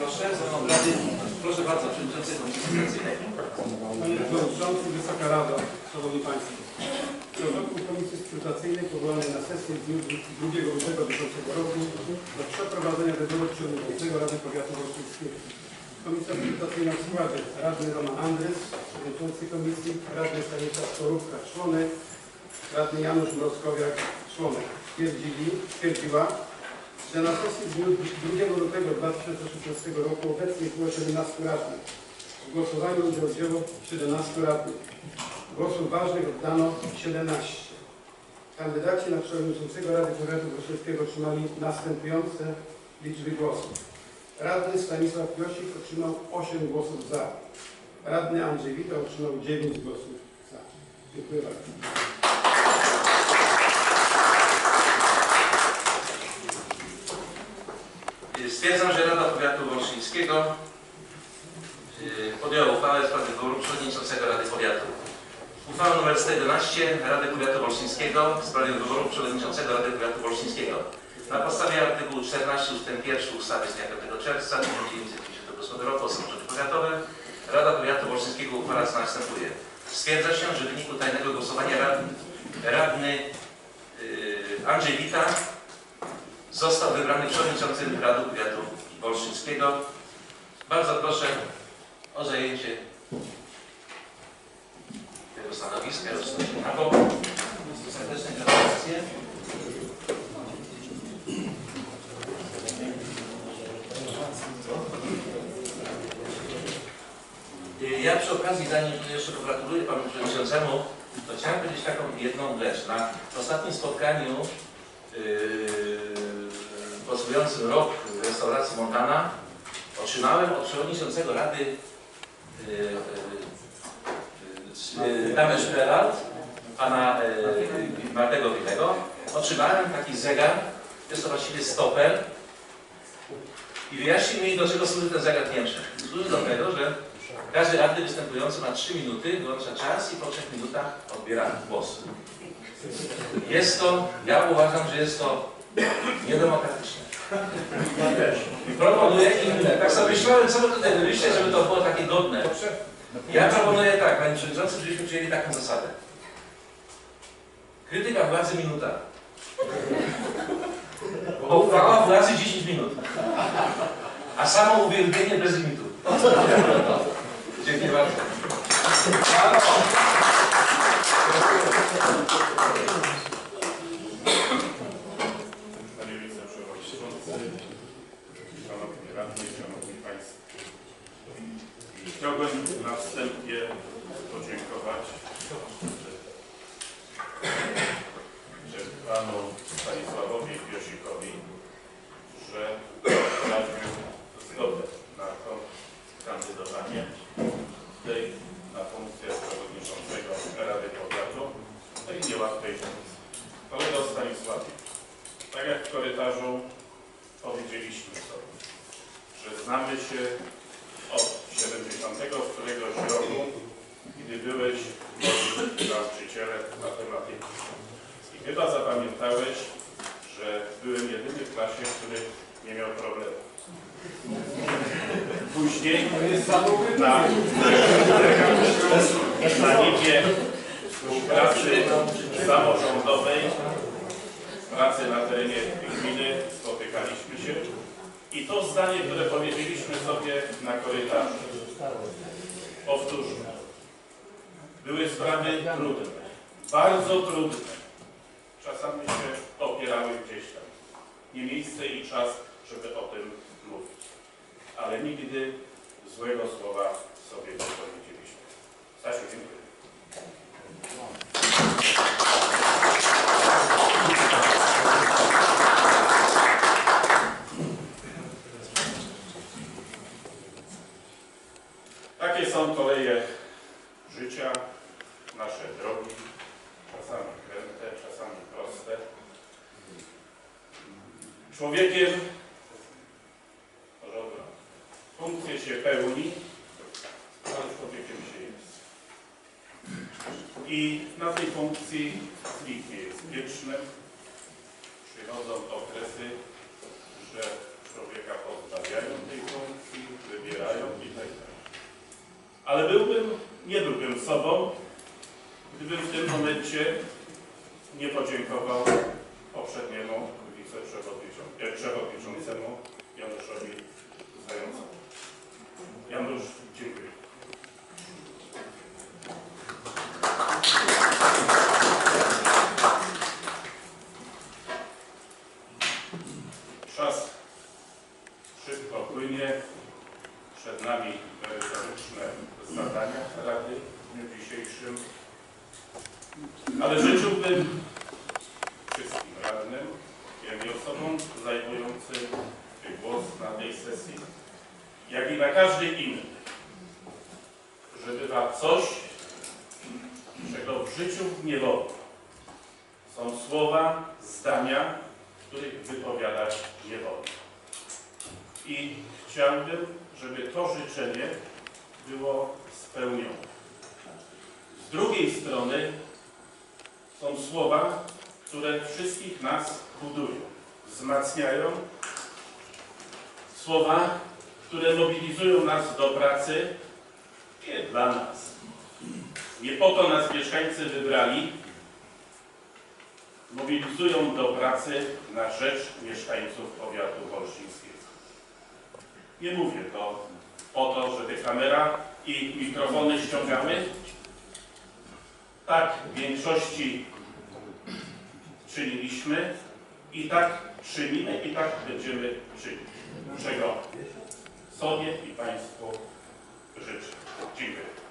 proszę, za obrady. Proszę bardzo, przewodniczący Komisji Konstytucyjnej. Panie Przewodniczący, Wysoka Rado, Szanowni Państwo. Przełożoną Komisji Skrutacyjnej powołanej na sesję w dniu 2 lutego bieżącego roku do przeprowadzenia wyboru przewodniczącego Rady Powiatu Wolsztyńskiego. Komisja Skrutacyjna w składzie radny Roman Andrys, przewodniczący komisji, radny Stanisław Korówka, członek, radny Janusz Mrozkowiak, członek. Stwierdzili, stwierdziła, że na sesji w dniu 2 lutego 2016 roku obecnie było 17 radnych. W głosowaniu udział wzięło 17 radnych. Głosów ważnych oddano 17. Kandydaci na przewodniczącego Rady Powiatu Wrocławskiego otrzymali następujące liczby głosów. Radny Stanisław Piosik otrzymał 8 głosów za. Radny Andrzej Wita otrzymał 9 głosów za. Dziękuję bardzo. Stwierdzam, że Rada Powiatu Wolszyńskiego y, podjęła uchwałę w sprawie wyboru przewodniczącego Rady Powiatu. Uchwała nr 111 Rady Powiatu Wolszyńskiego w sprawie wyboru przewodniczącego Rady Powiatu Wolszyńskiego. Na podstawie artykułu 14 ust. 1 ustawy z dnia 5 czerwca 1958 roku o samorządzie powiatowym Rada Powiatu Wolszyńskiego uchwala co następuje. Stwierdza się, że w wyniku tajnego głosowania radny, radny yy, Andrzej Wita został wybrany przewodniczącym Rady Powiatu Wolszyńskiego. Bardzo proszę o zajęcie tego stanowiska. Bok. Serdeczne gratulacje. Ja przy okazji, zanim jeszcze pogratuluję Panu Przewodniczącemu, to chciałem powiedzieć taką jedną rzecz. Na ostatnim spotkaniu yy, posługującym rok w restauracji Montana otrzymałem od przewodniczącego Rady yy, yy, yy, Damy Szperalt, pana Martego Witego, otrzymałem taki zegar, jest to właściwie stoper i wyjaśnił mi, do czego służy ten zegar w Niemczech. Służy do tego, że każdy radny występujący ma 3 minuty, wyłącza czas i po 3 minutach odbiera głos. Jest to, ja uważam, że jest to niedemokratyczne. Proponuję inne. Tak sobie myślałem, co wy tutaj wymyślcie, żeby to było takie godne. Ja proponuję tak, panie przewodniczący, żebyśmy przyjęli taką zasadę. Krytyka władzy minuta. Uchwała władzy 10 minut. A samo uwielbienie bez limitu. Dziękuję bardzo. Panie Wiceprzewodniczący, Szanowni Radni, Szanowni Państwo. Na wstępie podziękować Panu Stanisławowi Piosikowi, że wyraził zgodę na to kandydowanie tej na funkcję przewodniczącego Rady Powiatu tej niełatwej funkcji. Kolego Stanisławie, tak jak w korytarzu powiedzieliśmy sobie, że znamy się 70 któregoś roku, gdy byłeś moim nauczycielem matematyki. I chyba zapamiętałeś, że byłem jedyny w klasie, który nie miał problemu. Później na, na niwie współpracy samorządowej pracy na terenie gminy spotykaliśmy się i to zdanie, które powiedzieliśmy sobie na korytarzu, powtórzmy. Były sprawy trudne, bardzo trudne. Czasami się opierały gdzieś tam. Nie miejsce i czas, żeby o tym mówić. Ale nigdy złego słowa sobie nie powiedzieliśmy. Stasiu, dziękuję. Takie są koleje życia, nasze drogi, czasami kręte, czasami proste. Człowiekiem, dobra, funkcję się pełni, ale człowiekiem się jest. I na tej funkcji nikt nie jest wieczny. Przychodzą okresy, że człowieka pozbawiają tej funkcji, Ale byłbym, nie byłbym sobą, gdybym w tym momencie nie podziękował poprzedniemu wiceprzewodniczącemu e, Januszowi Zającowi. Janusz, dziękuję. Czas szybko płynie. Przed nami merytoryczne zadania Rady w dniu dzisiejszym. Ale życzyłbym wszystkim radnym, jak i osobom zajmującym głos na tej sesji, jak i na każdej innej, że bywa coś, czego w życiu nie wolno. Są słowa, zdania, których wypowiadać nie wolno. I chciałbym, żeby to życzenie było spełnione. Z drugiej strony są słowa, które wszystkich nas budują, wzmacniają. Słowa, które mobilizują nas do pracy nie dla nas. Nie po to nas mieszkańcy wybrali, mobilizują do pracy na rzecz mieszkańców powiatu wolszyńskiego. Nie mówię to po to, żeby kamera i mikrofony ściągamy. Tak w większości czyniliśmy i tak czynimy i tak będziemy czynić. Czego sobie i Państwu życzę. Dziękuję.